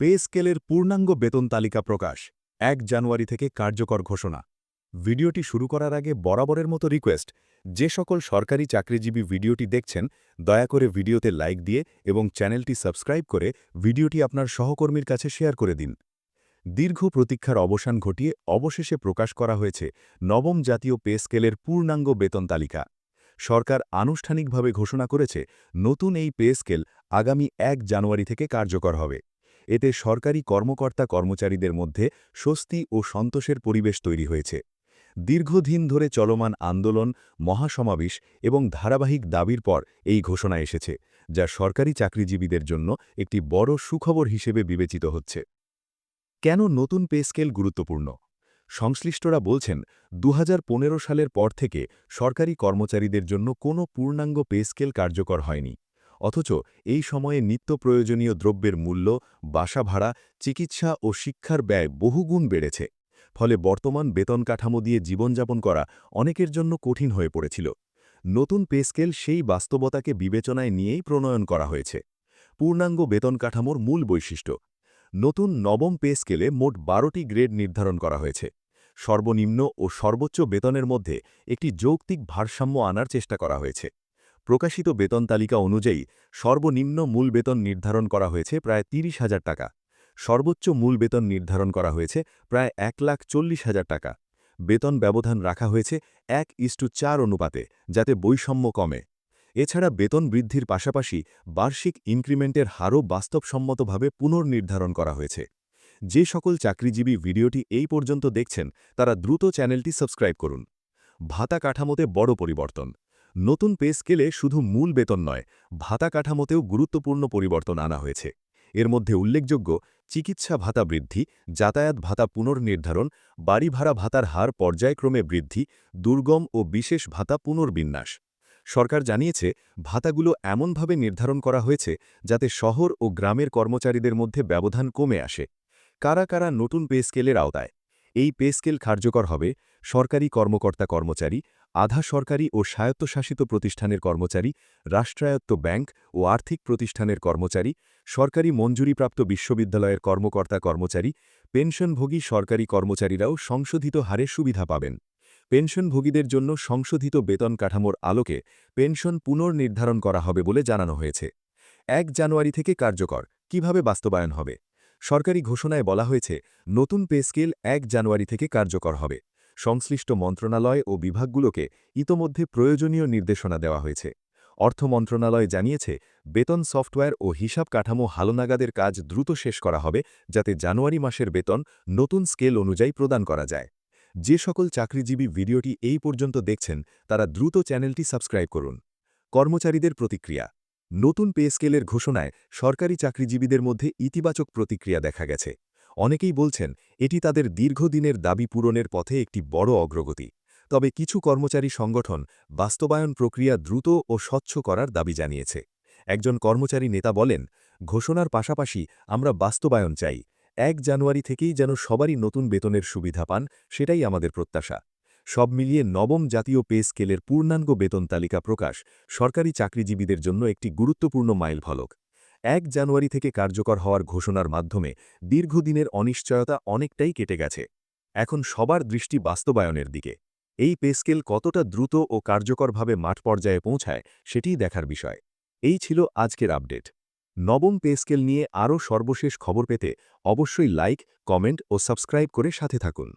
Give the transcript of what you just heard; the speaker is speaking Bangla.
পে স্কেলের পূর্ণাঙ্গ বেতন তালিকা প্রকাশ, এক জানুয়ারি থেকে কার্যকর ঘোষণা। ভিডিওটি শুরু করার আগে বরাবরের মতো রিকোয়েস্ট, যে সকল সরকারি চাকরিজীবী ভিডিওটি দেখছেন, দয়া করে ভিডিওতে লাইক দিয়ে এবং চ্যানেলটি সাবস্ক্রাইব করে ভিডিওটি আপনার সহকর্মীর কাছে শেয়ার করে দিন। দীর্ঘ প্রতীক্ষার অবসান ঘটিয়ে অবশেষে প্রকাশ করা হয়েছে নবম জাতীয় পে স্কেলের পূর্ণাঙ্গ বেতন তালিকা। সরকার আনুষ্ঠানিকভাবে ঘোষণা করেছে, নতুন এই পে স্কেল আগামী এক জানুয়ারি থেকে কার্যকর হবে। এতে সরকারি কর্মকর্তা কর্মচারীদের মধ্যে স্বস্তি ও সন্তোষের পরিবেশ তৈরি হয়েছে। দীর্ঘদিন ধরে চলমান আন্দোলন, মহাসমাবেশ এবং ধারাবাহিক দাবির পর এই ঘোষণা এসেছে, যা সরকারি চাকরিজীবীদের জন্য একটি বড় সুখবর হিসেবে বিবেচিত হচ্ছে। কেন নতুন পে স্কেল গুরুত্বপূর্ণ? সংশ্লিষ্টরা বলছেন দু হাজার পনেরো সালের পর থেকে সরকারি কর্মচারীদের জন্য কোনো পূর্ণাঙ্গ পে স্কেল কার্যকর হয়নি। অথচ এই সময়ে নিত্য প্রয়োজনীয় দ্রব্যের মূল্য, বাসা ভাড়া, চিকিৎসা ও শিক্ষার ব্যয় বহুগুণ বেড়েছে। ফলে বর্তমান বেতন কাঠামো দিয়ে জীবনযাপন করা অনেকের জন্য কঠিন হয়ে পড়েছিল। নতুন পেস্কেল সেই বাস্তবতাকে বিবেচনায় নিয়েই প্রণয়ন করা হয়েছে। পূর্ণাঙ্গ বেতন কাঠামোর মূল বৈশিষ্ট্য, নতুন নবম পে স্কেলে মোট বারোটি গ্রেড নির্ধারণ করা হয়েছে। সর্বনিম্ন ও সর্বোচ্চ বেতনের মধ্যে একটি যৌক্তিক ভারসাম্য আনার চেষ্টা করা হয়েছে। প্রকাশিত বেতন তালিকা অনুযায়ী সর্বনিম্ন মূল বেতন নির্ধারণ করা হয়েছে প্রায় তিরিশ হাজার টাকা। সর্বোচ্চ মূল বেতন নির্ধারণ করা হয়েছে প্রায় এক লাখ চল্লিশ হাজার টাকা। বেতন ব্যবধান রাখা হয়েছে এক ইস্টু চার অনুপাতে, যাতে বৈষম্য কমে। এছাড়া বেতন বৃদ্ধির পাশাপাশি বার্ষিক ইনক্রিমেন্টের হারও বাস্তবসম্মতভাবে পুনর্নির্ধারণ করা হয়েছে। যে সকল চাকরিজীবী ভিডিওটি এই পর্যন্ত দেখছেন, তারা দ্রুত চ্যানেলটি সাবস্ক্রাইব করুন। ভাতা কাঠামোতে বড় পরিবর্তন। নতুন পে স্কেলে শুধু মূল বেতন নয়, ভাতা কাঠামোতেও গুরুত্বপূর্ণ পরিবর্তন আনা হয়েছে। এর মধ্যে উল্লেখযোগ্য, চিকিৎসা ভাতা বৃদ্ধি, যাতায়াত ভাতা পুনর্নির্ধারণ বাড়ি ভাড়া ভাতার হার পর্যায়ক্রমে বৃদ্ধি, দুর্গম ও বিশেষ ভাতা পুনর্বিন্যাস। সরকার জানিয়েছে, ভাতাগুলো এমনভাবে নির্ধারণ করা হয়েছে যাতে শহর ও গ্রামের কর্মচারীদের মধ্যে ব্যবধান কমে আসে। কারা কারা নতুন পে স্কেলের আওতায়? এই পে স্কেল কার্যকর হবে, সরকারি কর্মকর্তা কর্মচারী আধা সরকারি ও স্বায়ত্তশাসিত প্রতিষ্ঠানের কর্মচারী, রাষ্ট্রায়ত্ত ব্যাংক ও আর্থিক প্রতিষ্ঠানের কর্মচারী, সরকারি মঞ্জুরিপ্রাপ্ত বিশ্ববিদ্যালয়ের কর্মকর্তা কর্মচারী, পেনশনভোগী সরকারি কর্মচারীরাও সংশোধিত হারে সুবিধা পাবেন। পেনশনভোগীদের জন্য সংশোধিত বেতন কাঠামোর আলোকে পেনশন পুনর্নির্ধারণ করা হবে বলে জানানো হয়েছে। এক জানুয়ারি থেকে কার্যকর। কীভাবে বাস্তবায়ন হবে? সরকারি ঘোষণায় বলা হয়েছে, নতুন পে স্কেল এক জানুয়ারি থেকে কার্যকর হবে। সংশ্লিষ্ট মন্ত্রণালয় ও বিভাগগুলোকে ইতোমধ্যে প্রয়োজনীয় নির্দেশনা দেওয়া হয়েছে। অর্থ মন্ত্রণালয় জানিয়েছে, বেতন সফটওয়্যার ও হিসাব কাঠামো হালনাগাদের কাজ দ্রুত শেষ করা হবে, যাতে জানুয়ারি মাসের বেতন নতুন স্কেল অনুযায়ী প্রদান করা যায়। যে সকল চাকরিজীবী ভিডিওটি এই পর্যন্ত দেখছেন, তারা দ্রুত চ্যানেলটি সাবস্ক্রাইব করুন। কর্মচারীদের প্রতিক্রিয়া। নতুন পে স্কেলের ঘোষণায় সরকারি চাকরিজীবীদের মধ্যে ইতিবাচক প্রতিক্রিয়া দেখা গেছে। অনেকেই বলছেন, এটি তাদের দীর্ঘদিনের দাবি পূরণের পথে একটি বড় অগ্রগতি। তবে কিছু কর্মচারী সংগঠন বাস্তবায়ন প্রক্রিয়া দ্রুত ও স্বচ্ছ করার দাবি জানিয়েছে। একজন কর্মচারী নেতা বলেন, ঘোষণার পাশাপাশি আমরা বাস্তবায়ন চাই। এক জানুয়ারি থেকেই যেন সবারই নতুন বেতনের সুবিধা পান, সেটাই আমাদের প্রত্যাশা। সব মিলিয়ে নবম জাতীয় পে স্কেলের পূর্ণাঙ্গ বেতন তালিকা প্রকাশ সরকারি চাকরিজীবীদের জন্য একটি গুরুত্বপূর্ণ মাইল ফলক এক জানুয়ারি থেকে কার্যকর হওয়ার ঘোষণার মাধ্যমে দীর্ঘদিনের অনিশ্চয়তা অনেকটাই কেটে গেছে। এখন সবার দৃষ্টি বাস্তবায়নের দিকে। এই পেস্কেল কতটা দ্রুত ও কার্যকরভাবে মাঠ পর্যায়ে পৌঁছায় সেটিই দেখার বিষয়। এই ছিল আজকের আপডেট। নবম পেস্কেল নিয়ে আরও সর্বশেষ খবর পেতে অবশ্যই লাইক, কমেন্ট ও সাবস্ক্রাইব করে সাথে থাকুন।